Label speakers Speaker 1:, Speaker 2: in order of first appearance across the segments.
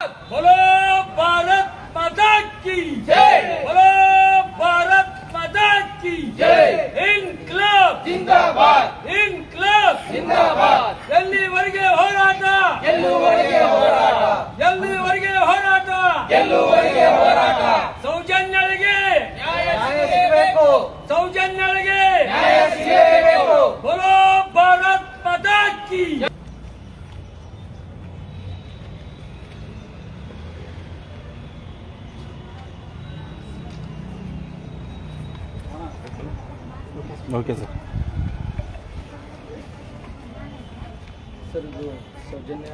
Speaker 1: बोलो भारत माता की
Speaker 2: जय।
Speaker 1: बोलो भारत माता की
Speaker 2: जय।
Speaker 1: ಇನ್ಕ್ಲಬ್
Speaker 2: ಜಿಂದಾಬಾದ್
Speaker 1: ಇನ್ಕ್ಲಬ್
Speaker 2: ಜಿಂದಾಬಾದ್
Speaker 1: ಎಲ್ಲಿವರೆಗೆ ಹೋರಾಟ
Speaker 2: ಗೆಲ್ಲುವವರೆಗೆ ಹೋರಾಟ
Speaker 1: ಎಲ್ಲಿವರೆಗೆ ಹೋರಾಟ
Speaker 2: ಗೆಲ್ಲುವವರೆಗೆ ಹೋರಾಟ
Speaker 1: ಸೌಜನ್ಯಳಿಗೆ
Speaker 2: ನ್ಯಾಯ ಸಿಗಬೇಕು
Speaker 1: ಸೌಜನ್ಯಳಿಗೆ
Speaker 2: ನ್ಯಾಯ ಸಿಗಬೇಕು
Speaker 1: बोलो भारत
Speaker 3: ಓಕೆ ಸರ್.
Speaker 4: ಸರ್, ಇದು ಸೌಜನ್ಯ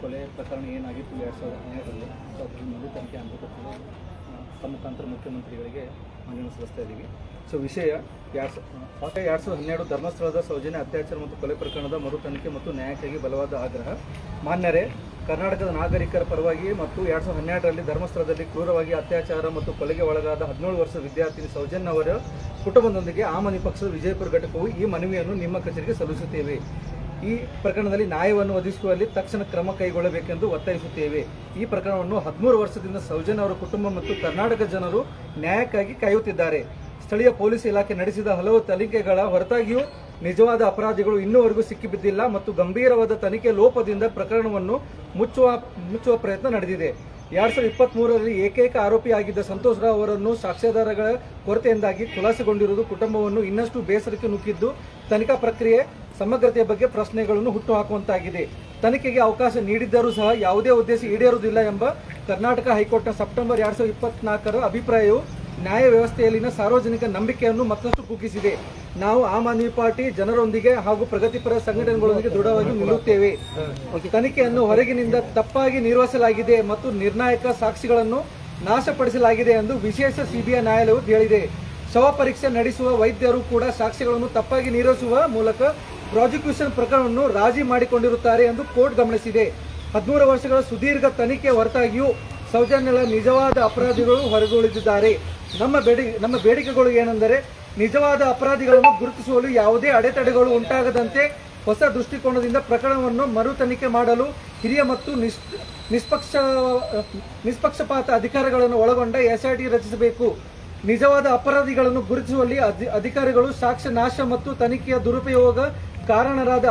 Speaker 4: ಕೊಲೆ ಪ್ರಕರಣ ಏನಾಗಿತ್ತು ಎರಡು ಸಾವಿರದ ಹನ್ನೆರಡರಲ್ಲಿ? ಮುಂದೆ ತನಿಖೆ ಹಂತದಲ್ಲಿ ತಮ್ಮ ಮುಖಾಂತರ ಮುಖ್ಯಮಂತ್ರಿಗಳಿಗೆ ಮನವಿ ಸಲ್ಲಿಸ್ತಾ ಇದ್ದೀವಿ. ಸೊ, ವಿಷಯ ಎರಡು ಸಾವಿರ ಎರಡು ಸಾವಿರದ ಹನ್ನೆರಡು ಧರ್ಮಸ್ಥಳದ ಸೌಜನ್ಯ ಅತ್ಯಾಚಾರ ಮತ್ತು ಕೊಲೆ ಪ್ರಕರಣದ ಮರು ತನಿಖೆ ಮತ್ತು ನ್ಯಾಯಕ್ಕಾಗಿ ಬಲವಾದ ಆಗ್ರಹ. ಮಾನ್ಯರೇ, ಕರ್ನಾಟಕದ ನಾಗರಿಕರ ಪರವಾಗಿ ಮತ್ತು ಎರಡು ಸಾವಿರದ ಹನ್ನೆರಡರಲ್ಲಿ ಧರ್ಮಸ್ಥಳದಲ್ಲಿ ಕ್ರೂರವಾಗಿ ಅತ್ಯಾಚಾರ ಮತ್ತು ಕೊಲೆಗೆ ಒಳಗಾದ ಹದಿನೇಳು ವರ್ಷದ ವಿದ್ಯಾರ್ಥಿನಿ ಸೌಜನ್ಯ ಕುಟುಂಬದೊಂದಿಗೆ ಆಮನಿ ಪಕ್ಷದ ವಿಜಯಪುರ ಘಟಕವು ಈ ಮನವಿಯನ್ನು ನಿಮ್ಮ ಕಚೇರಿಗೆ ಸಲ್ಲಿಸುತ್ತೇವೆ. ಈ ಪ್ರಕರಣದಲ್ಲಿ ನ್ಯಾಯವನ್ನು ಒದಗಿಸುವಲ್ಲಿ ತಕ್ಷಣ ಕ್ರಮ ಕೈಗೊಳ್ಳಬೇಕೆಂದು ಒತ್ತಾಯಿಸುತ್ತೇವೆ. ಈ ಪ್ರಕರಣವನ್ನು ಹದಿಮೂರು ವರ್ಷದಿಂದ ಸೌಜನ್ಯ ಅವರ ಕುಟುಂಬ ಮತ್ತು ಕರ್ನಾಟಕ ಜನರು ನ್ಯಾಯಕ್ಕಾಗಿ ಕಾಯುತ್ತಿದ್ದಾರೆ. ಸ್ಥಳೀಯ ಪೊಲೀಸ್ ಇಲಾಖೆ ನಡೆಸಿದ ಹಲವು ತನಿಖೆಗಳ ಹೊರತಾಗಿಯೂ ನಿಜವಾದ ಅಪರಾಧಿಗಳು ಇನ್ನೂವರೆಗೂ ಸಿಕ್ಕಿಬಿದ್ದಿಲ್ಲ ಮತ್ತು ಗಂಭೀರವಾದ ತನಿಖೆ ಲೋಪದಿಂದ ಪ್ರಕರಣವನ್ನು ಮುಚ್ಚುವ ಮುಚ್ಚುವ ಪ್ರಯತ್ನ ನಡೆದಿದೆ. ಎರಡ್ ಸಾವಿರದ ಇಪ್ಪತ್ತ್ ಮೂರರಲ್ಲಿ ಏಕೈಕ ಆರೋಪಿಯಾಗಿದ್ದ ಸಂತೋಷ್ ರಾವ್ ಅವರನ್ನು ಸಾಕ್ಷ್ಯಾಧಾರಗಳ ಕೊರತೆಯಿಂದಾಗಿ ಖುಲಾಸೆಗೊಂಡಿರುವುದು ಕುಟುಂಬವನ್ನು ಇನ್ನಷ್ಟು ಬೇಸರಕ್ಕೆ ನುಗ್ಗಿದ್ದು, ತನಿಖಾ ಪ್ರಕ್ರಿಯೆ ಸಮಗ್ರತೆಯ ಬಗ್ಗೆ ಪ್ರಶ್ನೆಗಳನ್ನು ಹುಟ್ಟುಹಾಕುವಂತಾಗಿದೆ. ತನಿಖೆಗೆ ಅವಕಾಶ ನೀಡಿದ್ದರೂ ಸಹ ಯಾವುದೇ ಉದ್ದೇಶ ಈಡೇರುವುದಿಲ್ಲ ಎಂಬ ಕರ್ನಾಟಕ ಹೈಕೋರ್ಟ್ನ ಸೆಪ್ಟೆಂಬರ್ ಎರಡ್ ಸಾವಿರದ ಇಪ್ಪತ್ನಾಲ್ಕರ ಅಭಿಪ್ರಾಯವು ನ್ಯಾಯ ವ್ಯವಸ್ಥೆಯಲ್ಲಿನ ಸಾರ್ವಜನಿಕ ನಂಬಿಕೆಯನ್ನು ಮತ್ತಷ್ಟು ಕುಗ್ಗಿಸಿದೆ. ನಾವು ಆಮ್ ಆದ್ಮಿ ಪಾರ್ಟಿ ಜನರೊಂದಿಗೆ ಹಾಗೂ ಪ್ರಗತಿಪರ ಸಂಘಟನೆಗಳೊಂದಿಗೆ ದೃಢವಾಗಿ ನಿಲ್ಲುತ್ತೇವೆ. ತನಿಖೆಯನ್ನು ಹೊರಗಿನಿಂದ ತಪ್ಪಾಗಿ ನಿರ್ವಹಿಸಲಾಗಿದೆ ಮತ್ತು ನಿರ್ಣಾಯಕ ಸಾಕ್ಷಿಗಳನ್ನು ನಾಶಪಡಿಸಲಾಗಿದೆ ಎಂದು ವಿಶೇಷ ಸಿಬಿಐ ನ್ಯಾಯಾಲಯವು ಹೇಳಿದೆ. ಶವ ಪರೀಕ್ಷೆ ನಡೆಸುವ ವೈದ್ಯರು ಕೂಡ ಸಾಕ್ಷಿಗಳನ್ನು ತಪ್ಪಾಗಿ ನಿರ್ವಹಿಸುವ ಮೂಲಕ ಪ್ರಾಸಿಕ್ಯೂಷನ್ ಪ್ರಕರಣವನ್ನು ರಾಜಿ ಮಾಡಿಕೊಂಡಿರುತ್ತಾರೆ ಎಂದು ಕೋರ್ಟ್ ಗಮನಿಸಿದೆ. ಹದಿಮೂರು ವರ್ಷಗಳ ಸುದೀರ್ಘ ತನಿಖೆ ಹೊರತಾಗಿಯೂ ಸೌಜನ್ಯಗಳ ನಿಜವಾದ ಅಪರಾಧಿಗಳು ಹೊರಗುಳಿದಿದ್ದಾರೆ. ನಮ್ಮ ಬೇಡಿ, ನಮ್ಮ ಬೇಡಿಕೆಗಳು ಏನೆಂದರೆ ನಿಜವಾದ ಅಪರಾಧಿಗಳನ್ನು ಗುರುತಿಸುವಲ್ಲಿ ಯಾವುದೇ ಅಡೆತಡೆಗಳು ಉಂಟಾಗದಂತೆ ಹೊಸ ದೃಷ್ಟಿಕೋನದಿಂದ ಪ್ರಕರಣವನ್ನು ಮರು ತನಿಖೆ ಮಾಡಲು ಹಿರಿಯ ಮತ್ತು ನಿಷ್ ನಿಷ್ಪಕ್ಷ, ನಿಷ್ಪಕ್ಷಪಾತ ಅಧಿಕಾರಿಗಳನ್ನು ಒಳಗೊಂಡ ಎಸ್ಐಟಿ ರಚಿಸಬೇಕು. ನಿಜವಾದ ಅಪರಾಧಿಗಳನ್ನು ಗುರುತಿಸುವಲ್ಲಿ ಅಧಿ- ಅಧಿಕಾರಿಗಳು ಸಾಕ್ಷ್ಯ ನಾಶ ಮತ್ತು ತನಿಖೆಯ ದುರುಪಯೋಗ ಕಾರಣರಾದ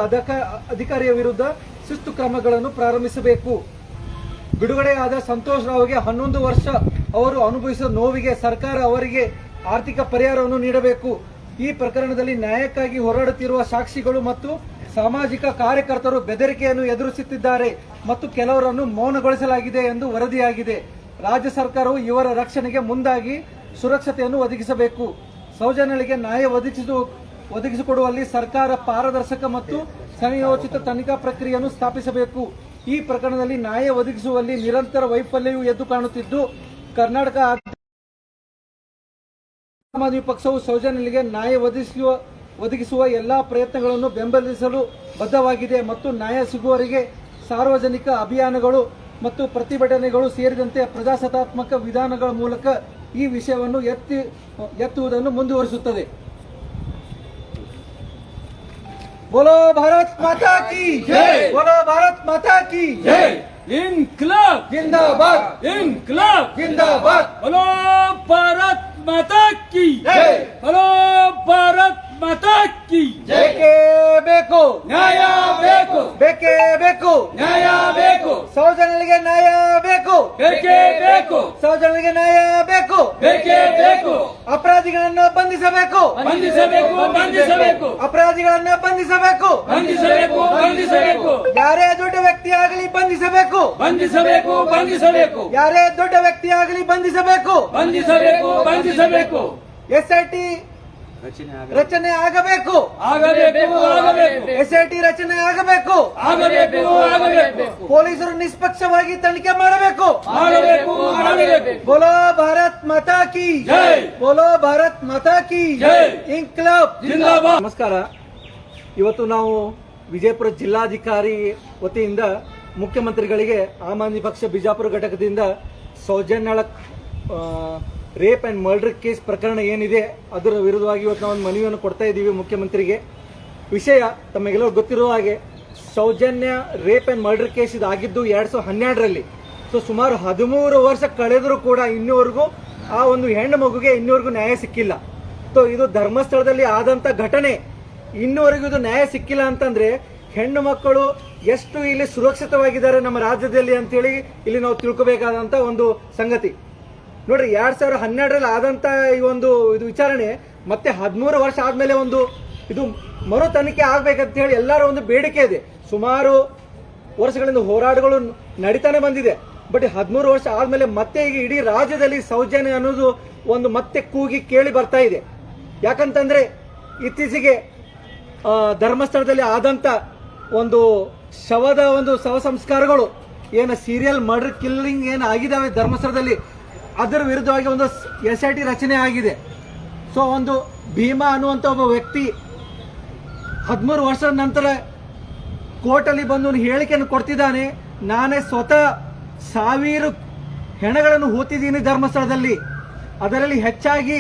Speaker 4: ಅಧಿಕಾರಿಯ ವಿರುದ್ಧ ಶಿಸ್ತು ಕ್ರಮಗಳನ್ನು ಪ್ರಾರಂಭಿಸಬೇಕು. ಬಿಡುಗಡೆಯಾದ ಸಂತೋಷ್ ರಾವ್ಗೆ ಹನ್ನೊಂದು ವರ್ಷ ಅವರು ಅನುಭವಿಸಿದ ನೋವಿಗೆ ಸರ್ಕಾರ ಅವರಿಗೆ ಆರ್ಥಿಕ ಪರಿಹಾರವನ್ನು ನೀಡಬೇಕು. ಈ ಪ್ರಕರಣದಲ್ಲಿ ನ್ಯಾಯಕ್ಕಾಗಿ ಹೋರಾಡುತ್ತಿರುವ ಸಾಕ್ಷಿಗಳು ಮತ್ತು ಸಾಮಾಜಿಕ ಕಾರ್ಯಕರ್ತರು ಬೆದರಿಕೆಯನ್ನು ಎದುರಿಸುತ್ತಿದ್ದಾರೆ ಮತ್ತು ಕೆಲವರನ್ನು ಮೌನಗೊಳಿಸಲಾಗಿದೆ ಎಂದು ವರದಿಯಾಗಿದೆ. ರಾಜ್ಯ ಸರ್ಕಾರವು ಇವರ ರಕ್ಷಣೆಗೆ ಮುಂದಾಗಿ ಸುರಕ್ಷತೆಯನ್ನು ಒದಗಿಸಬೇಕು. ಸೌಜನ್ಯಗಳಿಗೆ ನ್ಯಾಯ ಒದಗಿಸಿದು, ಒದಗಿಸಿಕೊಡುವಲ್ಲಿ ಸರ್ಕಾರ ಪಾರದರ್ಶಕ ಮತ್ತು ಸಮಯೋಚಿತ ತನಿಖಾ ಪ್ರಕ್ರಿಯೆಯನ್ನು ಸ್ಥಾಪಿಸಬೇಕು. ಈ ಪ್ರಕರಣದಲ್ಲಿ ನ್ಯಾಯ ಒದಗಿಸುವಲ್ಲಿ ನಿರಂತರ ವೈಫಲ್ಯವು ಎದ್ದು ಕಾಣುತ್ತಿದ್ದು, ಕರ್ನಾಟಕ ಆಮ್ ಪಕ್ಷವು ಸೌಜನ್ಯಗಳಿಗೆ ನ್ಯಾಯ ಒದಗಿಸುವ ಒದಗಿಸುವ ಎಲ್ಲಾ ಪ್ರಯತ್ನಗಳನ್ನು ಬೆಂಬಲಿಸಲು ಬದ್ಧವಾಗಿದೆ ಮತ್ತು ನ್ಯಾಯ ಸಿಗುವವರಿಗೆ ಸಾರ್ವಜನಿಕ ಅಭಿಯಾನಗಳು ಮತ್ತು ಪ್ರತಿಭಟನೆಗಳು ಸೇರಿದಂತೆ ಪ್ರಜಾಸತ್ತಾತ್ಮಕ ವಿಧಾನಗಳ ಮೂಲಕ ಈ ವಿಷಯವನ್ನು ಎತ್ತಿ, ಎತ್ತುವುದನ್ನು ಮುಂದುವರಿಸುತ್ತದೆ. बोलो भारत माता की
Speaker 1: जय।
Speaker 4: बोलो भारत माता की
Speaker 1: जय। इनकलाब।
Speaker 4: जिंदाबाद।
Speaker 1: इनकलाब।
Speaker 4: जिंदाबाद।
Speaker 1: बोलो भारत माता की
Speaker 4: जय।
Speaker 1: बोलो भारत माता की
Speaker 4: जय के
Speaker 1: बेको। न्याय।
Speaker 4: ಬೇಕೇ ಬೇಕು.
Speaker 1: ನ್ಯಾಯ ಬೇಕು.
Speaker 4: ಸೌಜನ್ಯಗಳಿಗೆ ನ್ಯಾಯ ಬೇಕು.
Speaker 1: ಬೇಕೇ ಬೇಕು.
Speaker 4: ಸೌಜನ್ಯಗಳಿಗೆ ನ್ಯಾಯ ಬೇಕು.
Speaker 1: ಬೇಕೇ ಬೇಕು.
Speaker 4: ಅಪರಾಧಿಗಳನ್ನು ಬಂಧಿಸಬೇಕು.
Speaker 1: ಬಂಧಿಸಬೇಕು ಬಂಧಿಸಬೇಕು.
Speaker 4: ಅಪರಾಧಿಗಳನ್ನು ಬಂಧಿಸಬೇಕು.
Speaker 1: ಬಂಧಿಸಬೇಕು ಬಂಧಿಸಬೇಕು.
Speaker 4: ಯಾರೇ ದೊಡ್ಡ ವ್ಯಕ್ತಿ ಆಗಲಿ ಬಂಧಿಸಬೇಕು.
Speaker 1: ಬಂಧಿಸಬೇಕು ಬಂಧಿಸಬೇಕು.
Speaker 4: ಯಾರೇ ದೊಡ್ಡ ವ್ಯಕ್ತಿ ಆಗಲಿ ಬಂಧಿಸಬೇಕು
Speaker 1: ಬಂಧಿಸಬೇಕು. ಬಂಧಿಸಬೇಕು
Speaker 4: ಎಸ್ಐಟಿ ರಚನೆ ಆಗಬೇಕು.
Speaker 1: ಆಗಬೇಕು. ಆಗಬೇಕು
Speaker 4: ಎಸ್ಐಟಿ ರಚನೆ ಆಗಬೇಕು.
Speaker 1: ಆಗಬೇಕು ಆಗಬೇಕು.
Speaker 4: ಪೊಲೀಸರು ನಿಷ್ಪಕ್ಷವಾಗಿ ತನಿಖೆ ಮಾಡಬೇಕು.
Speaker 1: ಮಾಡಬೇಕು ಮಾಡಬೇಕು.
Speaker 4: ಬೋಲೋ ಭಾರತ್ ಮಾತಾ ಕಿ
Speaker 1: ಜೈ.
Speaker 4: ಬೋಲೋ ಭಾರತ್ ಮಾತಾ ಕಿ
Speaker 1: ಜೈ.
Speaker 4: ಇನ್ಕ್ಲಬ್.
Speaker 1: ಜಿಂದಾಬಾದ್.
Speaker 4: ನಮಸ್ಕಾರ. ಇವತ್ತು ನಾವು ವಿಜಯಪುರ ಜಿಲ್ಲಾಧಿಕಾರಿ ವತಿಯಿಂದ ಮುಖ್ಯಮಂತ್ರಿಗಳಿಗೆ ಆಮ್ ಆದ್ಮಿ ಪಕ್ಷ ಬಿಜಾಪುರ ಘಟಕದಿಂದ ಸೌಜನ್ಯಳ ರೇಪ್ ಆ್ಯಂಡ್ ಮರ್ಡರ್ ಕೇಸ್ ಪ್ರಕರಣ ಏನಿದೆ, ಅದರ ವಿರುದ್ಧವಾಗಿ ಇವತ್ತು ನಾವು ಒಂದು ಮನವಿಯನ್ನು ಕೊಡ್ತಾ ಇದ್ದೀವಿ ಮುಖ್ಯಮಂತ್ರಿಗೆ. ವಿಷಯ ತಮಗೆಲ್ಲರೂ ಗೊತ್ತಿರುವ ಹಾಗೆ, Soujanya rape and murder case ಇದಾಗಿದ್ದು ಎರಡು ಸಾವಿರದ ಹನ್ನೆರಡರಲ್ಲಿ. ಸೊ ಸುಮಾರು ಹದಿಮೂರು ವರ್ಷ ಕಳೆದರೂ ಕೂಡ ಇನ್ನೂವರೆಗೂ ಆ ಒಂದು ಹೆಣ್ಣು ಮಗುಗೆ ಇನ್ನೂವರೆಗೂ ನ್ಯಾಯ ಸಿಕ್ಕಿಲ್ಲ. ಸೊ ಇದು ಧರ್ಮಸ್ಥಳದಲ್ಲಿ ಆದಂಥ ಘಟನೆ. ಇನ್ನೂವರೆಗೂ ಇದು ನ್ಯಾಯ ಸಿಕ್ಕಿಲ್ಲ ಅಂತಂದರೆ, ಹೆಣ್ಣು ಮಕ್ಕಳು ಎಷ್ಟು ಇಲ್ಲಿ ಸುರಕ್ಷಿತವಾಗಿದ್ದಾರೆ ನಮ್ಮ ರಾಜ್ಯದಲ್ಲಿ ಅಂತೇಳಿ ಇಲ್ಲಿ ನಾವು ತಿಳ್ಕೊಬೇಕಾದಂತ ಒಂದು ಸಂಗತಿ. ನೋಡ್ರಿ ಎರಡ್ ಸಾವಿರ ಹನ್ನೆರಡರಲ್ಲಿ ಆದಂತ ಈ ಒಂದು ಇದು ವಿಚಾರಣೆ ಮತ್ತೆ ಹದಿಮೂರು ವರ್ಷ ಆದ್ಮೇಲೆ ಒಂದು ಇದು ಮರು ತನಿಖೆ ಆಗ್ಬೇಕಂತ ಹೇಳಿ ಎಲ್ಲರ ಒಂದು ಬೇಡಿಕೆ ಇದೆ. ಸುಮಾರು ವರ್ಷಗಳಿಂದ ಹೋರಾಟಗಳು ನಡೀತಾನೆ ಬಂದಿದೆ. ಬಟ್ ಹದಿಮೂರು ವರ್ಷ ಆದ್ಮೇಲೆ ಮತ್ತೆ ಈಗ ಇಡೀ ರಾಜ್ಯದಲ್ಲಿ ಸೌಜನ್ಯ ಅನ್ನೋದು ಒಂದು ಮತ್ತೆ ಕೂಗಿ ಕೇಳಿ ಬರ್ತಾ ಇದೆ. ಯಾಕಂತಂದ್ರೆ ಇತ್ತೀಚೆಗೆ ಧರ್ಮಸ್ಥಳದಲ್ಲಿ ಆದಂತ ಒಂದು ಶವದ ಒಂದು ಶವ ಸಂಸ್ಕಾರಗಳು, ಏನು ಸೀರಿಯಲ್ ಮರ್ಡರ್ ಕಿಲ್ಲಿಂಗ್ ಏನು ಆಗಿದಾವೆ ಧರ್ಮಸ್ಥಳದಲ್ಲಿ ಅದರ ವಿರುದ್ಧವಾಗಿ ಒಂದು ಎಸ್ ಐ ಟಿ ರಚನೆ ಆಗಿದೆ. ಸೊ ಒಂದು ಭೀಮಾ ಅನ್ನುವಂಥ ಒಬ್ಬ ವ್ಯಕ್ತಿ ಹದಿಮೂರು ವರ್ಷದ ನಂತರ ಕೋರ್ಟಲ್ಲಿ ಬಂದು ಹೇಳಿಕೆಯನ್ನು ಕೊಡ್ತಿದ್ದಾನೆ, ನಾನೇ ಸ್ವತಃ ಸಾವಿರ ಹೆಣಗಳನ್ನು ಹೂತಿದ್ದೀನಿ ಧರ್ಮಸ್ಥಳದಲ್ಲಿ. ಅದರಲ್ಲಿ ಹೆಚ್ಚಾಗಿ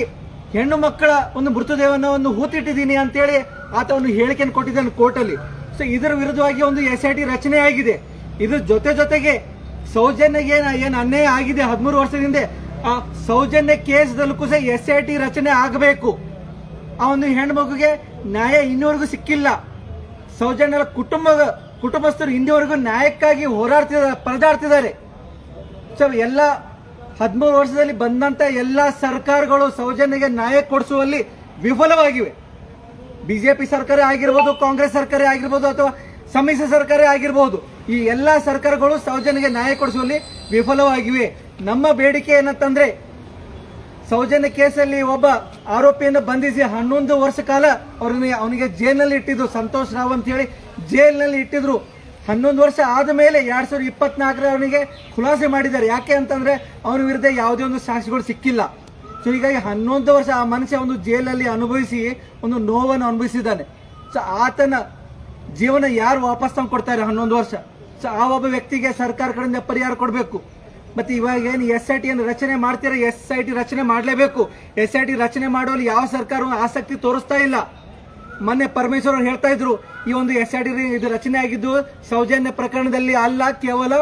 Speaker 4: ಹೆಣ್ಣು ಮಕ್ಕಳ ಒಂದು ಮೃತದೇಹವನ್ನು ಒಂದು ಹೂತಿಟ್ಟಿದ್ದೀನಿ ಅಂತೇಳಿ ಆತ ಒಂದು ಹೇಳಿಕೆಯನ್ನು ಕೊಟ್ಟಿದ್ದಾನೆ ಕೋರ್ಟಲ್ಲಿ. ಸೊ ಇದರ ವಿರುದ್ಧವಾಗಿ ಒಂದು ಎಸ್ ಐ ಟಿ ರಚನೆ ಆಗಿದೆ. ಇದ್ರ ಜೊತೆ ಜೊತೆಗೆ ಸೌಜನ್ಯಗೆ ಏನು ಏನು ಅನ್ಯಾಯ ಆಗಿದೆ ಹದಿಮೂರು ವರ್ಷದ ಹಿಂದೆ. ಆ ಸೌಜನ್ಯ ಕೇಸದಲ್ಲೂ ಸಹ ಎಸ್ ಐ ಟಿ ರಚನೆ ಆಗಬೇಕು. ಆ ಒಂದು ಹೆಣ್ಮಗುಗೆ ನ್ಯಾಯ ಇನ್ನೂವರೆಗೂ ಸಿಕ್ಕಿಲ್ಲ. ಸೌಜನ್ಯರ ಕುಟುಂಬ, ಕುಟುಂಬಸ್ಥರು ಇಂದಿವರೆಗೂ ನ್ಯಾಯಕ್ಕಾಗಿ ಹೋರಾಡ್ತಿದ್ದಾರೆ, ಪರದಾಡ್ತಿದ್ದಾರೆ. ಸೊ ಎಲ್ಲ ಹದಿಮೂರು ವರ್ಷದಲ್ಲಿ ಬಂದಂತ ಎಲ್ಲ ಸರ್ಕಾರಗಳು ಸೌಜನ್ಯಗೆ ನ್ಯಾಯ ಕೊಡಿಸುವಲ್ಲಿ ವಿಫಲವಾಗಿವೆ. ಬಿಜೆಪಿ ಸರ್ಕಾರ ಆಗಿರ್ಬೋದು, ಕಾಂಗ್ರೆಸ್ ಸರ್ಕಾರ ಆಗಿರ್ಬೋದು ಅಥವಾ ಸಮ್ಮಿಶ್ರ ಸರ್ಕಾರ ಆಗಿರ್ಬೋದು. ಈ ಎಲ್ಲ ಸರ್ಕಾರಗಳು ಸೌಜನ್ಯಗೆ ನ್ಯಾಯ ಕೊಡಿಸುವಲ್ಲಿ ವಿಫಲವಾಗಿವೆ. ನಮ್ಮ ಬೇಡಿಕೆ ಏನಂತಂದ್ರೆ, ಸೌಜನ್ಯ ಕೇಸಲ್ಲಿ ಒಬ್ಬ ಆರೋಪಿಯನ್ನು ಬಂಧಿಸಿ ಹನ್ನೊಂದು ವರ್ಷ ಕಾಲ ಅವ್ರನ್ನ ಅವನಿಗೆ ಜೈಲಿನಲ್ಲಿ ಇಟ್ಟಿದ್ರು. ಸಂತೋಷ್ ರಾವ್ ಅಂತ ಹೇಳಿ ಜೈಲಿನಲ್ಲಿ ಇಟ್ಟಿದ್ರು. ಹನ್ನೊಂದು ವರ್ಷ ಆದ ಮೇಲೆ ಎರಡ್ ಸಾವಿರದ ಇಪ್ಪತ್ನಾಲ್ಕರ ಅವನಿಗೆ ಖುಲಾಸೆ ಮಾಡಿದ್ದಾರೆ. ಯಾಕೆ ಅಂತಂದ್ರೆ, ಅವನ ವಿರುದ್ಧ ಯಾವುದೇ ಒಂದು ಸಾಕ್ಷಿಗಳು ಸಿಕ್ಕಿಲ್ಲ. ಸೊ ಹೀಗಾಗಿ ಹನ್ನೊಂದು ವರ್ಷ ಆ ಮನುಷ್ಯ ಒಂದು ಜೈಲಲ್ಲಿ ಅನುಭವಿಸಿ ಒಂದು ನೋವನ್ನು ಅನುಭವಿಸಿದ್ದಾನೆ. ಸೊ ಆತನ ಜೀವನ ಯಾರು ವಾಪಸ್ ತಂದು ಕೊಡ್ತಾರೆ ಹನ್ನೊಂದು ವರ್ಷ? ಸೊ ಆ ಒಬ್ಬ ವ್ಯಕ್ತಿಗೆ ಸರ್ಕಾರ ಕಡೆಯಿಂದ ಪರಿಹಾರ ಕೊಡಬೇಕು. ಮತ್ತೆ ಇವಾಗ ಏನು ಎಸ್ ಐ ಟಿ ಏನು ರಚನೆ ಮಾಡ್ತೀರಾ? ಎಸ್ ಐ ಟಿ ರಚನೆ ಮಾಡಲೇಬೇಕು. ಎಸ್ ಐ ಟಿ ರಚನೆ ಮಾಡುವಲ್ಲಿ ಯಾವ ಸರ್ಕಾರವೂ ಆಸಕ್ತಿ ತೋರಿಸ್ತಾ ಇಲ್ಲ. ಮೊನ್ನೆ ಪರಮೇಶ್ವರ್ ಅವರು ಹೇಳ್ತಾ ಇದ್ರು, ಈ ಒಂದು ಎಸ್ ಐ ಟಿ ಇದು ರಚನೆ ಆಗಿದ್ದು ಸೌಜನ್ಯ ಪ್ರಕರಣದಲ್ಲಿ ಅಲ್ಲ, ಕೇವಲ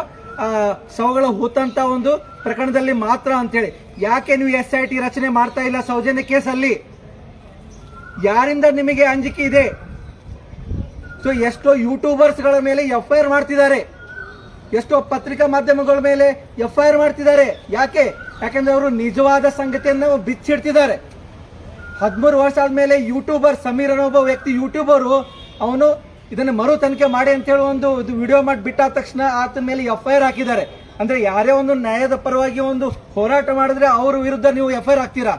Speaker 4: ಸೌಗಳ ಹೂತಂತ ಒಂದು ಪ್ರಕರಣದಲ್ಲಿ ಮಾತ್ರ ಅಂತೇಳಿ. ಯಾಕೆ ನೀವು ಎಸ್ ಐ ಟಿ ರಚನೆ ಮಾಡ್ತಾ ಇಲ್ಲ ಸೌಜನ್ಯ ಕೇಸಲ್ಲಿ? ಯಾರಿಂದ ನಿಮಗೆ ಅಂಜಿಕೆ ಇದೆ? ಸೊ ಎಷ್ಟೋ ಯೂಟ್ಯೂಬರ್ಸ್ಗಳ ಮೇಲೆ ಎಫ್ ಐ ಆರ್ ಮಾಡ್ತಿದ್ದಾರೆ. ಎಷ್ಟೋ ಪತ್ರಿಕಾ ಮಾಧ್ಯಮಗಳ ಮೇಲೆ ಎಫ್ ಐ ಆರ್ ಮಾಡ್ತಿದ್ದಾರೆ. ಯಾಕೆ? ಯಾಕಂದ್ರೆ ಅವರು ನಿಜವಾದ ಸಂಗತಿಯನ್ನು ಬಿಚ್ಚಿಡ್ತಿದ್ದಾರೆ. ಹದಿಮೂರು ವರ್ಷ ಆದ್ಮೇಲೆ ಯೂಟ್ಯೂಬರ್ ಸಮೀರ್ ಅನ್ನೋ ವ್ಯಕ್ತಿ ಯೂಟ್ಯೂಬರು ಅವನು ಇದನ್ನ ಮರು ತನಿಖೆ ಮಾಡಿ ಅಂತ ಹೇಳಿ ಒಂದು ವಿಡಿಯೋ ಮಾಡಿ ಬಿಟ್ಟಾದ ತಕ್ಷಣ ಆತ ಮೇಲೆ ಎಫ್ ಐ ಆರ್ ಹಾಕಿದ್ದಾರೆ. ಅಂದ್ರೆ ಯಾರೇ ಒಂದು ನ್ಯಾಯದ ಪರವಾಗಿ ಒಂದು ಹೋರಾಟ ಮಾಡಿದ್ರೆ ಅವ್ರ ವಿರುದ್ಧ ನೀವು ಎಫ್ ಐ ಆರ್ ಹಾಕ್ತೀರಾ?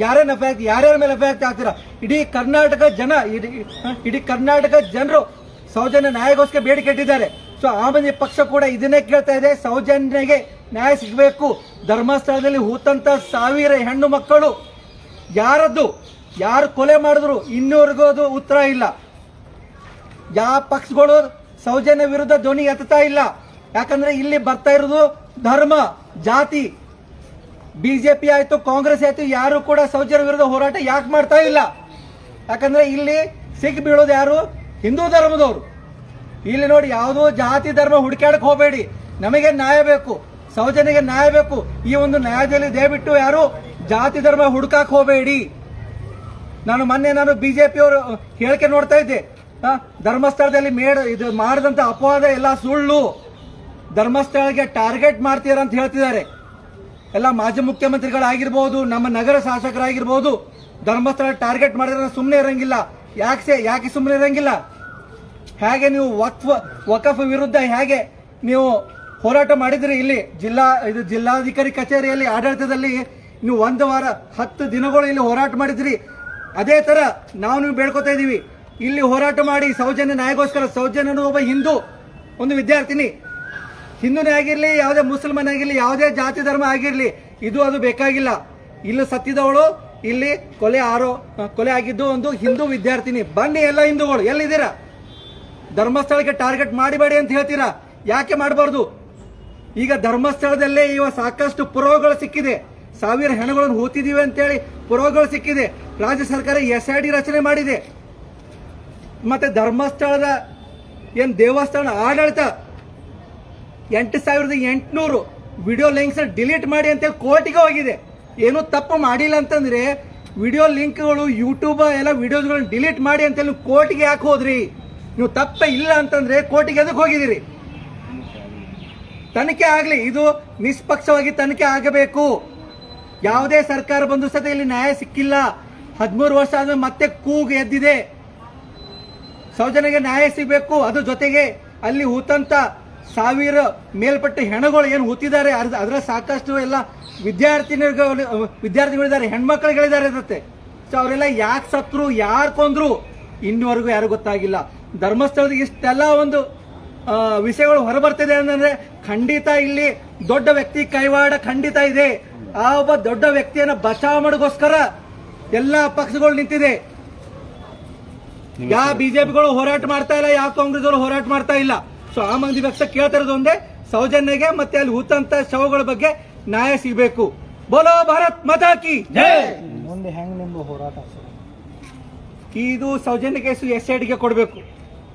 Speaker 4: ಯಾರೇನ್ ಎಫ್ ಐ ಯಾರ್ಯಾರ ಮೇಲೆ ಎಫ್ ಐ ಆರ್ ಹಾಕ್ತೀರಾ ಇಡೀ ಕರ್ನಾಟಕ ಜನ, ಇಡೀ ಇಡೀ ಕರ್ನಾಟಕ ಜನರು ಸೌಜನ್ಯ ನ್ಯಾಯಗೋಸ್ಕರ ಬೇಡಿಕೆ ಇಟ್ಟಿದ್ದಾರೆ. ಸೊ ಆಮೇಲೆ ಪಕ್ಷ ಕೂಡ ಇದನ್ನೇ ಕೇಳ್ತಾ ಇದೆ, ಸೌಜನ್ಯಗೆ ನ್ಯಾಯ ಸಿಗಬೇಕು. ಧರ್ಮಸ್ಥಳದಲ್ಲಿ ಹೂತಂತ ಸಾವಿರ ಹೆಣ್ಣು ಮಕ್ಕಳು, ಯಾರದ್ದು, ಯಾರು ಕೊಲೆ ಮಾಡಿದ್ರು ಇನ್ನೂವರೆಗೂ ಅದು ಉತ್ತರ ಇಲ್ಲ. ಯಾವ ಪಕ್ಷಗಳು ಸೌಜನ್ಯ ವಿರುದ್ಧ ಧ್ವನಿ ಎತ್ತುತ್ತಾ ಇಲ್ಲ. ಯಾಕಂದ್ರೆ ಇಲ್ಲಿ ಬರ್ತಾ ಇರೋದು ಧರ್ಮ, ಜಾತಿ. ಬಿಜೆಪಿ ಆಯ್ತು, ಕಾಂಗ್ರೆಸ್ ಆಯ್ತು, ಯಾರು ಕೂಡ ಸೌಜನ್ಯ ವಿರುದ್ಧ ಹೋರಾಟ ಯಾಕೆ ಮಾಡ್ತಾ ಇಲ್ಲ? ಯಾಕಂದ್ರೆ ಇಲ್ಲಿ ಸಿಖ್ ಬೀಳೋದು ಯಾರು? ಹಿಂದೂ ಧರ್ಮದವರು. ಇಲ್ಲಿ ನೋಡಿ ಯಾವುದೋ ಜಾತಿ ಧರ್ಮ ಹುಡುಕಾಡಕ್ ಹೋಗಬೇಡಿ. ನಮಗೆ ನ್ಯಾಯ ಬೇಕು, ಸೌಜನ್ಯಗೆ ನ್ಯಾಯ ಬೇಕು. ಈ ಒಂದು ನ್ಯಾಯದಲ್ಲಿ ದಯವಿಟ್ಟು ಯಾರು? ಜಾತಿ ಧರ್ಮ ಹುಡುಕಾಕ್ ಹೋಗಬೇಡಿ. ನಾನು ಮೊನ್ನೆ ನಾನು ಬಿಜೆಪಿ ಅವರು ಹೇಳಿಕೆ ನೋಡ್ತಾ ಇದ್ದೆ. ಧರ್ಮಸ್ಥಳದಲ್ಲಿ ಮೇಡ ಇದು ಮಾಡಿದಂತ ಅಪವಾದ ಎಲ್ಲ ಸುಳ್ಳು. ಧರ್ಮಸ್ಥಳಕ್ಕೆ ಟಾರ್ಗೆಟ್ ಮಾಡ್ತೀರ ಅಂತ ಹೇಳ್ತಿದ್ದಾರೆ. ಎಲ್ಲ ಮಾಜಿ ಮುಖ್ಯಮಂತ್ರಿಗಳಾಗಿರ್ಬೋದು, ನಮ್ಮ ನಗರ ಶಾಸಕರಾಗಿರ್ಬೋದು, ಧರ್ಮಸ್ಥಳ ಟಾರ್ಗೆಟ್ ಮಾಡಿದ್ರೆ ಸುಮ್ಮನೆ ಇರಂಗಿಲ್ಲ. ಯಾಕೆ ಯಾಕೆ ಸುಮ್ಮನೆ ಇರಂಗಿಲ್ಲ? ಹೇಗೆ ನೀವು ವಕ್ಫ್, ವಕಫ್ ವಿರುದ್ಧ ಹೇಗೆ ನೀವು ಹೋರಾಟ ಮಾಡಿದ್ರಿ ಇಲ್ಲಿ? ಜಿಲ್ಲಾ, ಇದು ಜಿಲ್ಲಾಧಿಕಾರಿ ಕಚೇರಿಯಲ್ಲಿ, ಆಡಳಿತದಲ್ಲಿ ನೀವು ಒಂದು ವಾರ, ಹತ್ತು ದಿನಗಳು ಇಲ್ಲಿ ಹೋರಾಟ ಮಾಡಿದ್ರಿ. ಅದೇ ತರ ನಾವು ನೀವು ಬೇಡ್ಕೊತಾ ಇದ್ದೀವಿ ಇಲ್ಲಿ ಹೋರಾಟ ಮಾಡಿ ಸೌಜನ್ಯ ನ್ಯಾಯಗೋಸ್ಕರ ಸೌಜನ್ಯನು ಒಬ್ಬ ಹಿಂದೂ, ಒಂದು ವಿದ್ಯಾರ್ಥಿನಿ ಹಿಂದೂನೇ ಆಗಿರಲಿ, ಯಾವುದೇ ಮುಸಲ್ಮಾನ್ ಆಗಿರಲಿ, ಯಾವುದೇ ಜಾತಿ ಧರ್ಮ ಆಗಿರಲಿ, ಇದು ಅದು ಬೇಕಾಗಿಲ್ಲ. ಇಲ್ಲಿ ಸತ್ತಿದವಳು, ಇಲ್ಲಿ ಕೊಲೆ ಆರೋ ಕೊಲೆ ಆಗಿದ್ದು ಒಂದು ಹಿಂದೂ ವಿದ್ಯಾರ್ಥಿನಿ. ಬನ್ನಿ ಎಲ್ಲ ಹಿಂದೂಗಳು, ಎಲ್ಲಿದ್ದೀರಾ? ಧರ್ಮಸ್ಥಳಕ್ಕೆ ಟಾರ್ಗೆಟ್ ಮಾಡಿಬೇಡಿ ಅಂತ ಹೇಳ್ತೀರಾ? ಯಾಕೆ ಮಾಡಬಾರ್ದು? ಈಗ ಧರ್ಮಸ್ಥಳದಲ್ಲೇ ಇವ ಸಾಕಷ್ಟು ಪುರೋಗಳು ಸಿಕ್ಕಿದೆ. ಸಾವಿರ ಹೆಣಗಳನ್ನು ಹೂತಿದೀವಿ ಅಂತೇಳಿ ಪುರೋಗಳು ಸಿಕ್ಕಿದೆ. ರಾಜ್ಯ ಸರ್ಕಾರ ಎಸ್ ಐ ಡಿ ರಚನೆ ಮಾಡಿದೆ. ಮತ್ತೆ ಧರ್ಮಸ್ಥಳದ ಏನು ದೇವಸ್ಥಾನ, ಆಡಳಿತ ಎಂಟು ಸಾವಿರದ ಎಂಟುನೂರು ವಿಡಿಯೋ ಲಿಂಕ್ಸ್ ಡಿಲೀಟ್ ಮಾಡಿ ಅಂತೇಳಿ ಕೋರ್ಟಿಗೆ ಹೋಗಿದೆ. ಏನು ತಪ್ಪು ಮಾಡಿಲ್ಲ ಅಂತಂದ್ರೆ ವಿಡಿಯೋ ಲಿಂಕ್ಗಳು ಯೂಟ್ಯೂಬ್ ಎಲ್ಲ ವಿಡಿಯೋಸ್ಗಳನ್ನ ಡಿಲೀಟ್ ಮಾಡಿ ಅಂತೇಳಿ ಕೋರ್ಟಿಗೆ ಯಾಕೆ ಹೋದ್ರಿ? ನೀವು ತಪ್ಪ ಇಲ್ಲ ಅಂತಂದ್ರೆ ಕೋರ್ಟಿಗೆ ಎದಕ್ಕೆ ಹೋಗಿದ್ದೀರಿ? ತನಿಖೆ ಆಗಲಿ, ಇದು ನಿಷ್ಪಕ್ಷವಾಗಿ ತನಿಖೆ ಆಗಬೇಕು. ಯಾವುದೇ ಸರ್ಕಾರ ಬಂದು ಸತ ಇಲ್ಲಿ ನ್ಯಾಯ ಸಿಕ್ಕಿಲ್ಲ. ಹದಿಮೂರು ವರ್ಷ ಆದ್ಮೇಲೆ ಮತ್ತೆ ಕೂಗು ಎದ್ದಿದೆ. ಸೌಜನ್ಯಗೆ ನ್ಯಾಯ ಸಿಗಬೇಕು ಅದ್ರ ಜೊತೆಗೆ ಅಲ್ಲಿ ಹೂತಂತ ಸಾವಿರ ಮೇಲ್ಪಟ್ಟ ಹೆಣಗಳು ಏನು ಹುತ್ತಿದ್ದಾರೆ ಅದ್ರ ಅದರ ಸಾಕಷ್ಟು ಎಲ್ಲ ವಿದ್ಯಾರ್ಥಿನಿಗಳು ವಿದ್ಯಾರ್ಥಿಗಳಿದ್ದಾರೆ ಹೆಣ್ಮಕ್ಳುಗಳಿದ್ದಾರೆ ಇರುತ್ತೆ ಸೊ ಅವರೆಲ್ಲ ಯಾಕೆ ಸತ್ರು ಯಾರು ಕೊಂದ್ರು ಇನ್ನುವರೆಗೂ ಯಾರು ಗೊತ್ತಾಗಿಲ್ಲ. ಧರ್ಮಸ್ಥಳದ ಇಷ್ಟೆಲ್ಲ ಒಂದು ವಿಷಯಗಳು ಹೊರಬರ್ತಿದೆ ಅಂತಂದ್ರೆ ಖಂಡಿತ ಇಲ್ಲಿ ದೊಡ್ಡ ವ್ಯಕ್ತಿ ಕೈವಾಡ ಖಂಡಿತ ಇದೆ. ಆ ಒಬ್ಬ ದೊಡ್ಡ ವ್ಯಕ್ತಿಯನ್ನ ಬಚಾವ್ ಮಾಡೋಗೋಸ್ಕರ ಎಲ್ಲ ಪಕ್ಷಗಳು ನಿಂತಿದೆ. ಯಾವ ಬಿಜೆಪಿಗಳು ಹೋರಾಟ ಮಾಡ್ತಾ ಇಲ್ಲ ಯಾವ ಕಾಂಗ್ರೆಸ್ ಅವರು ಹೋರಾಟ ಮಾಡ್ತಾ ಇಲ್ಲ. ಸೊ ಆ ಮಂದಿ ಪಕ್ಷ ಕೇಳ್ತಾ ಇರೋದು ಒಂದೇ ಸೌಜನ್ಯಗೆ ಮತ್ತೆ ಅಲ್ಲಿ ಹೂತಂತ ಶವಗಳ ಬಗ್ಗೆ ನ್ಯಾಯ ಸಿಗಬೇಕು. ಬೋಲೋ ಭಾರತ್ ಮತಾಕಿ
Speaker 5: ಮುಂದೆ ಹೆಂಗ್ ನಿಮ್ದು ಹೋರಾಟ
Speaker 4: ಇದು ಸೌಜನ್ಯ ಕೇಸು ಎಸ್ ಐ ಟಿಗೆ ಕೊಡಬೇಕು.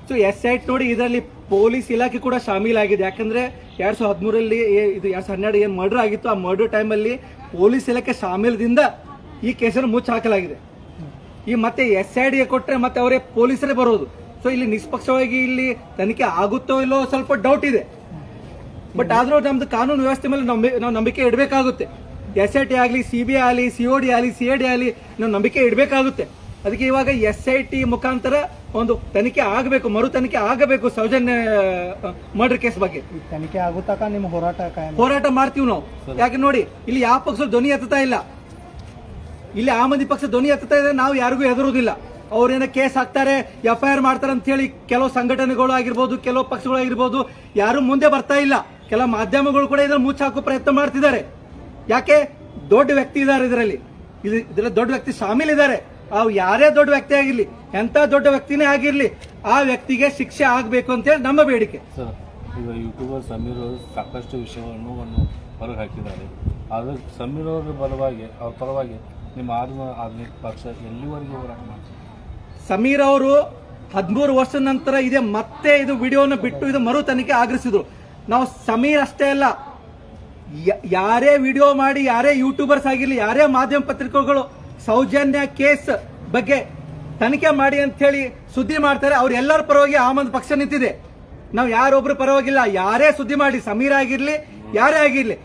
Speaker 4: ಸೊ ಎಸ್ ಐ ನೋಡಿ ಇದರಲ್ಲಿ ಪೊಲೀಸ್ ಇಲಾಖೆ ಕೂಡ ಶಾಮೀಲಾಗಿದೆ. ಯಾಕಂದ್ರೆ ಎರಡ್ ಸಾವಿರದ ಹದಿಮೂರಲ್ಲಿ ಇದು ಎರಡ್ ಸಾವಿರದ ಹನ್ನೆರಡು ಏನು ಮರ್ಡರ್ ಆಗಿತ್ತು ಆ ಮರ್ಡರ್ ಟೈಮಲ್ಲಿ ಪೊಲೀಸ್ ಇಲಾಖೆ ಶಾಮೀಲದಿಂದ ಈ ಕೇಸನ್ನು ಮುಚ್ಚ ಹಾಕಲಾಗಿದೆ ಈ ಮತ್ತೆ ಎಸ್ ಐ ಡಿಗೆ ಕೊಟ್ಟರೆ ಮತ್ತೆ ಅವರೇ ಪೊಲೀಸರೇ ಬರೋದು. ಸೊ ಇಲ್ಲಿ ನಿಷ್ಪಕ್ಷವಾಗಿ ಇಲ್ಲಿ ತನಿಖೆ ಆಗುತ್ತೋ ಇಲ್ಲೋ ಸ್ವಲ್ಪ ಡೌಟ್ ಇದೆ. ಬಟ್ ಆದ್ರೂ ನಮ್ದು ಕಾನೂನು ವ್ಯವಸ್ಥೆ ಮೇಲೆ ನಾವು ನಂಬಿಕೆ ಇಡಬೇಕಾಗುತ್ತೆ. ಎಸ್ ಐ ಟಿ ಆಗಲಿ ಸಿ ಬಿ ಐ ಆಗಲಿ ಸಿ ಒ ಡಿ ಆಗಲಿ ಸಿ ಎ ಡಿ ಆಗಲಿ ನಾವು ನಂಬಿಕೆ ಇಡಬೇಕಾಗುತ್ತೆ. ಅದಕ್ಕೆ ಇವಾಗ ಎಸ್ ಐ ಟಿ ಮುಖಾಂತರ ಒಂದು ತನಿಖೆ ಆಗಬೇಕು ಮರು ತನಿಖೆ ಆಗಬೇಕು ಸೌಜನ್ಯ ಮರ್ಡರ್ ಕೇಸ್ ಬಗ್ಗೆ.
Speaker 5: ತನಿಖೆ ಆಗುತ್ತಾಕ ನಿಮ್ಮ ಹೋರಾಟ
Speaker 4: ಹೋರಾಟ ಮಾಡ್ತೀವಿ ನಾವು. ಯಾಕೆ ನೋಡಿ ಇಲ್ಲಿ ಯಾವ ಪಕ್ಷ ಧ್ವನಿ ಎತ್ತುತ್ತಾ ಇಲ್ಲ. ಇಲ್ಲಿ ಆ ಮಂದಿ ಪಕ್ಷ ಧ್ವನಿ ಎತ್ತುತ್ತಾ ಇದೆ ನಾವು ಯಾರಿಗೂ ಹೆದರುವುದಿಲ್ಲ. ಅವ್ರೇನ ಕೇಸ್ ಹಾಕ್ತಾರೆ ಎಫ್ ಐ ಆರ್ ಮಾಡ್ತಾರೆ ಅಂತ ಹೇಳಿ ಕೆಲವು ಸಂಘಟನೆಗಳು ಆಗಿರ್ಬೋದು, ಕೆಲವು ಪಕ್ಷಗಳು ಆಗಿರ್ಬೋದು, ಯಾರು ಮುಂದೆ ಬರ್ತಾ ಇಲ್ಲ. ಕೆಲವು ಮಾಧ್ಯಮಗಳು ಕೂಡ ಇದ್ರ ಮುಚ್ಚಾಕೋ ಪ್ರಯತ್ನ ಮಾಡ್ತಿದ್ದಾರೆ. ಯಾಕೆ? ದೊಡ್ಡ ವ್ಯಕ್ತಿ ಇದಾರೆ ಇದರಲ್ಲಿ. ಇದು ಇದರಲ್ಲಿ ದೊಡ್ಡ ವ್ಯಕ್ತಿ ಶಾಮೀಲ್ ಇದ್ದಾರೆ. ಅವು ಯಾರೇ ದೊಡ್ಡ ವ್ಯಕ್ತಿ ಆಗಿರ್ಲಿ, ಎಂತ ದೊಡ್ಡ ವ್ಯಕ್ತಿನೇ ಆಗಿರ್ಲಿ, ಆ ವ್ಯಕ್ತಿಗೆ ಶಿಕ್ಷೆ ಆಗಬೇಕು ಅಂತೇಳಿ ನಮ್ಮ ಬೇಡಿಕೆ.
Speaker 3: ಸರ್, ಈಗ ಯೂಟ್ಯೂಬರ್ ಸಮೀರ್ ಅವರು ಸಾಕಷ್ಟು ವಿಷಯಗಳನ್ನು ಒಂದು ಹೊರಗೆ ಹಾಕಿದ್ದಾರೆ. ಆದರೆ ಸಮೀರ್ ಅವರ ಬಲವಾಗಿ, ಅವ್ರ ಪರವಾಗಿ ನಿಮ್ಮ ಆದ್ಮ ಆದ್ಮಿ ಪಕ್ಷ ಎಲ್ಲಿವರೆಗೂ ಹೋರಾಟ ಮಾಡ್ತಾರೆ
Speaker 4: ಸಮೀರ್ ಅವರು ಹದಿಮೂರು ವರ್ಷದ ನಂತರ ಇದೆ ಮತ್ತೆ ಇದು ವಿಡಿಯೋನ ಬಿಟ್ಟು ಇದು ಮರು ತನಿಖೆ ಆಗ್ರಹಿಸಿದ್ರು. ನಾವು ಸಮೀರ್ ಅಷ್ಟೇ ಅಲ್ಲ ಯಾರೇ ವಿಡಿಯೋ ಮಾಡಿ, ಯಾರೇ ಯೂಟ್ಯೂಬರ್ಸ್ ಆಗಿರ್ಲಿ, ಯಾರೇ ಮಾಧ್ಯಮ ಪತ್ರಿಕೆಗಳು, ಸೌಜನ್ಯ ಕೇಸ್ ಬಗ್ಗೆ ತನಿಖೆ ಮಾಡಿ ಅಂತ ಹೇಳಿ ಸುದ್ದಿ ಮಾಡ್ತಾರೆ. ಅವ್ರ ಎಲ್ಲರ ಪರವಾಗಿ ಆಮಂದ್ ಪಕ್ಷ ನಿಂತಿದೆ. ನಾವು ಯಾರೊಬ್ರು ಪರವಾಗಿಲ್ಲ, ಯಾರೇ ಸುದ್ದಿ ಮಾಡಿ, ಸಮೀರ್ ಆಗಿರ್ಲಿ, ಯಾರೇ ಆಗಿರ್ಲಿ,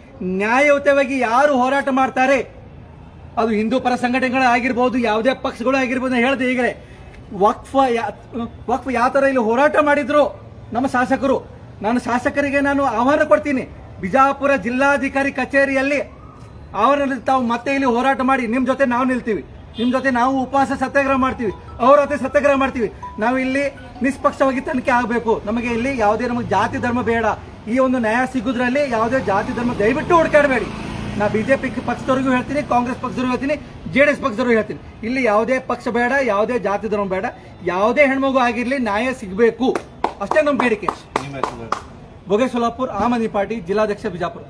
Speaker 4: ನ್ಯಾಯಯುತವಾಗಿ ಯಾರು ಹೋರಾಟ ಮಾಡ್ತಾರೆ? ಅದು ಹಿಂದೂ ಪರ ಸಂಘಟನೆಗಳು ಆಗಿರ್ಬೋದು, ಯಾವುದೇ ಪಕ್ಷಗಳು ಆಗಿರ್ಬೋದು ಹೇಳ್ದೆ ಈಗಲೇ. ವಕ್ಫ ವಕ್ಫ್ ಯಾವ ಥರ ಇಲ್ಲಿ ಹೋರಾಟ ಮಾಡಿದ್ರು ನಮ್ಮ ಶಾಸಕರು. ನಾನು ಶಾಸಕರಿಗೆ ನಾನು ಆಹ್ವಾನ ಕೊಡ್ತೀನಿ. ಬಿಜಾಪುರ ಜಿಲ್ಲಾಧಿಕಾರಿ ಕಚೇರಿಯಲ್ಲಿ ಅವರಲ್ಲಿ ತಾವು ಮತ್ತೆ ಇಲ್ಲಿ ಹೋರಾಟ ಮಾಡಿ ನಿಮ್ಮ ಜೊತೆ ನಾವು ನಿಲ್ತೀವಿ. ನಿಮ್ಮ ಜೊತೆ ನಾವು ಉಪವಾಸ ಸತ್ಯಾಗ್ರಹ ಮಾಡ್ತೀವಿ. ಅವ್ರ ಜೊತೆ ಸತ್ಯಾಗ್ರಹ ಮಾಡ್ತೀವಿ. ನಾವು ಇಲ್ಲಿ ನಿಷ್ಪಕ್ಷವಾಗಿ ತನಿಖೆ ಆಗಬೇಕು. ನಮಗೆ ಇಲ್ಲಿ ಯಾವುದೇ ನಮಗೆ ಜಾತಿ ಧರ್ಮ ಬೇಡ. ಈ ಒಂದು ನ್ಯಾಯ ಸಿಗೋದ್ರಲ್ಲಿ ಯಾವುದೇ ಜಾತಿ ಧರ್ಮ ದಯವಿಟ್ಟು ಹುಡುಕಾಡಬೇಡಿ. ನಾ ಬಿಜೆಪಿ ಪಕ್ಷದವ್ರಿಗೂ ಹೇಳ್ತೀನಿ, ಕಾಂಗ್ರೆಸ್ ಪಕ್ಷದವ್ರಿಗೂ ಹೇಳ್ತೀನಿ. ಜೆ ಡಿ ಎಸ್ ಪಕ್ಷದವ್ರು ಹೇಳ್ತೀನಿ. ಇಲ್ಲಿ ಯಾವುದೇ ಪಕ್ಷ ಬೇಡ ಯಾವುದೇ ಜಾತಿ ಧರ್ಮ ಬೇಡ ಯಾವುದೇ ಹೆಣ್ಮಗು ಆಗಿರಲಿ ನ್ಯಾಯ ಸಿಗಬೇಕು. ಅಷ್ಟೇ ನಮ್ಮ ಬೇಡಿಕೆ ಭೋಗೇಶ್ ಆಮ್ ಆದ್ಮಿ ಪಾರ್ಟಿ ಜಿಲ್ಲಾಧ್ಯಕ್ಷ ಬಿಜಾಪುರ.